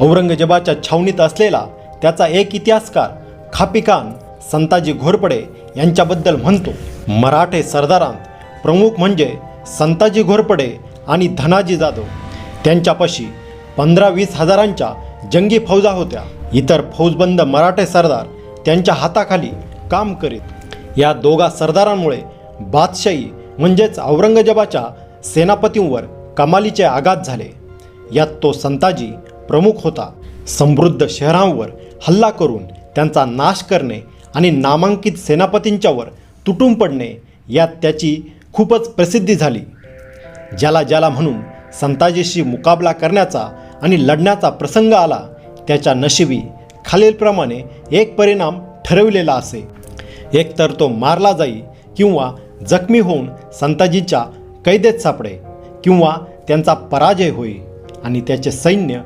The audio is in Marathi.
औरंगजेबाच्या छावणीत असलेला त्याचा एक इतिहासकार खापिकान संताजी घोरपडे यांच्याबद्दल म्हणतो मराठे सरदारांत प्रमुख म्हणजे संताजी घोरपडे आणि धनाजी जाधव. त्यांच्यापाशी पंधरा वीस हजारांच्या जंगी फौजा होत्या. इतर फौजबंद मराठे सरदार त्यांच्या हाताखाली काम करीत. या दोघा सरदारांमुळे बादशाही म्हणजेच औरंगजेबाच्या सेनापतींवर कमालीचे आघात झाले. यात तो संताजी प्रमुख होता. समृद्ध शहरांवर हल्ला करून त्यांचा नाश करणे आणि नामांकित सेनापतींच्यावर तुटून पडणे यात त्याची खूपच प्रसिद्धी झाली. ज्याला ज्याला म्हणून संताजीशी मुकाबला करण्याचा आणि लढण्याचा प्रसंग आला त्याच्या नशिबी खालीलप्रमाणे एक परिणाम ठरविलेला असे. एकतर तो मारला जाई किंवा जखमी होऊन संताजीच्या कैदेत सापडे किंवा त्यांचा पराजय होई आणि त्याचे सैन्य